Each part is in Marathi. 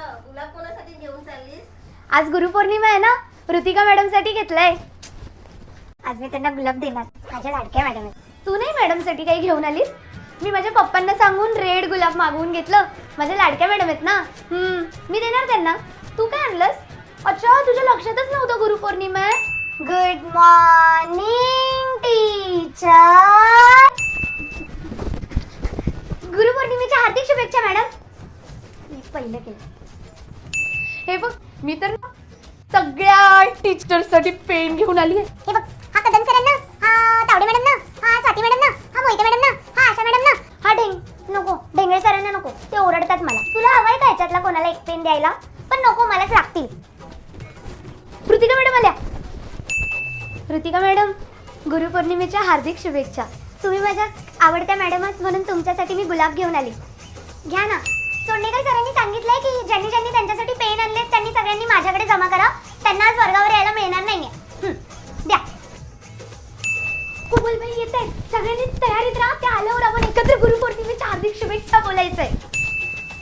गुलाब कोणासाठी घेऊन चाललीस? आज गुरुपौर्णिमा आहे ना? ऋतिका मॅडमसाठी घेतलाय. आज मी त्यांना गुलाब देणार. माझ्या लाडक्या मॅडम आहेत तू नाही मॅडमसाठी काही घेऊन आलीस? मी माझ्या पप्पांना सांगून रेड गुलाब मागवून घेतलं. माझ्या लाडक्या मॅडम आहेत ना? हम्म मी देणार त्यांना. तू काय आणलंस? अच्छा तुझ्या लक्षातच नव्हतं गुरुपौर्णिमा आहे गुड मॉर्निंग टीचर गुरुपौर्णिमेच्या हार्दिक शुभेच्छा मॅडम. पहिलं केलं. हे बघ मी तर ना सगळ्या टीचरसाठी पेन घेऊन आली आहे. हे बघ हा कदम सरांना हा तावडे मॅडम ना हा स्वाती मॅडम ना हा मोहिते मॅडम ना हा आशा मॅडम ना हा ढेंग नको ढेंगळे सरांना नको ते ओरडतात मला. तुला हवाय का ह्याच्यातला कोणाला एक पेन द्यायला? पण नको मलाच लागतील. ऋतिका मॅडम आल्या. ऋतिका मॅडम गुरुपौर्णिमेच्या हार्दिक शुभेच्छा. तुम्ही माझ्या आवडत्या मॅडम म्हणून तुमच्यासाठी मी गुलाब घेऊन आली. घ्या ना. सोंडेकर सरांनी सांगितलंय की ज्यांनी ज्यांनी त्यांच्यासाठी पेन आणले त्यांनी सगळ्यांनी माझ्याकडे जमा करा त्यांना आज वर्गावर यायला मिळणार नाहीये. द्या. कुबलबाई येत आहेत सगळ्यांनी तयारीत राहा. त्या आल्यावर आपण एकत्र गुरुपौर्णिमेच्या हार्दिक शुभेच्छा बोलायचंय.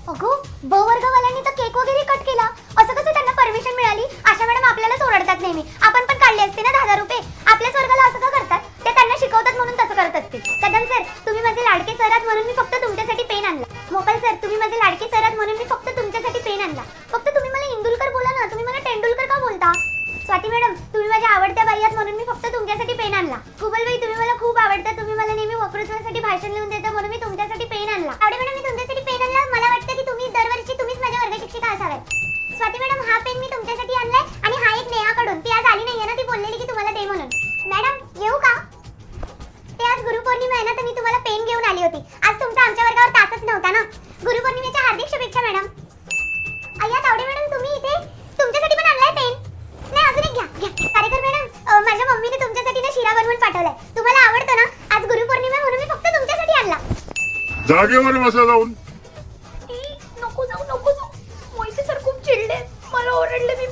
अगं ब वर्गवाल्यांनी तर केक वगैरे कट केला असं कसं त्यांना परमिशन मिळाली आशा मॅडम आपल्यालाच ओरडतात नेहमी आपण पण काढले असते ना दहा हजार रुपये आपल्याच वर्गाला असं का करतात ते त्यांना शिकवतात म्हणून तसं करत असतील कदम सर तुम्ही माझे लाडके सर आहात म्हणून मी फक्त तुमच्यासाठी पेन आणला. मोकल सर तुम्ही माझे लाडके सर आहात म्हणून मी फक्त तुमच्यासाठी पेन आणला. फक्त तुम्ही मला इंदुलकर बोला ना तुम्ही मला तेंडुलकर का बोलता? स्वाती मॅडम तुम्ही माझ्या आवडत्या बाई आहात म्हणून मी फक्त तुमच्यासाठी पेन आणला. कुबलबाई तुम्ही मला खूप आवडता तुम्ही मला नेहमी वक्तृत्वासाठी भाषण लिहून देता म्हणून मी तुमच्यासाठी पेन आणला आवडे मॅडम मी तुमच्यासाठी पेन आणला मला वाटतं की तुम्ही दरवर्षी तुम्हीच माझ्या वर्ग शिक्षिका असाव्यात स्वाती मॅडम हा पेन मी तुमच्यासाठी आणलाय आणि हा एक नेहाकडून ती आज आली नाहीये ना ती बोललेली की तुम्हाला दे म्हणून मॅडम येऊ का ते आज गुरुपौर्णिमा आहे ना तर मी तुम्हाला पेन घेऊन आली होती. आज तुमचा आमच्या वर्गावर तासच नव्हता ना? गुरुपौर्णिमेच्या हार्दिक शुभेच्छा मॅडम. अय्या तावडे मॅडम तुम्ही इथे तुमच्यासाठी पण आणलाय पेन. नाही अजून एक घ्या घ्या. कार्यकर मॅडम माझ्या मम्मीने तुमच्यासाठी ना शिरा बनवून पाठवलाय. तुम्हाला आवडतं ना? आज गुरुपौर्णिमा आहे म्हणून मी फक्त तुमच्यासाठी आणला. जागेवर बसा जाऊन. ई, नको जाऊ नको जाऊ. मोहिते सर खूप चिडले मला ओरडले मी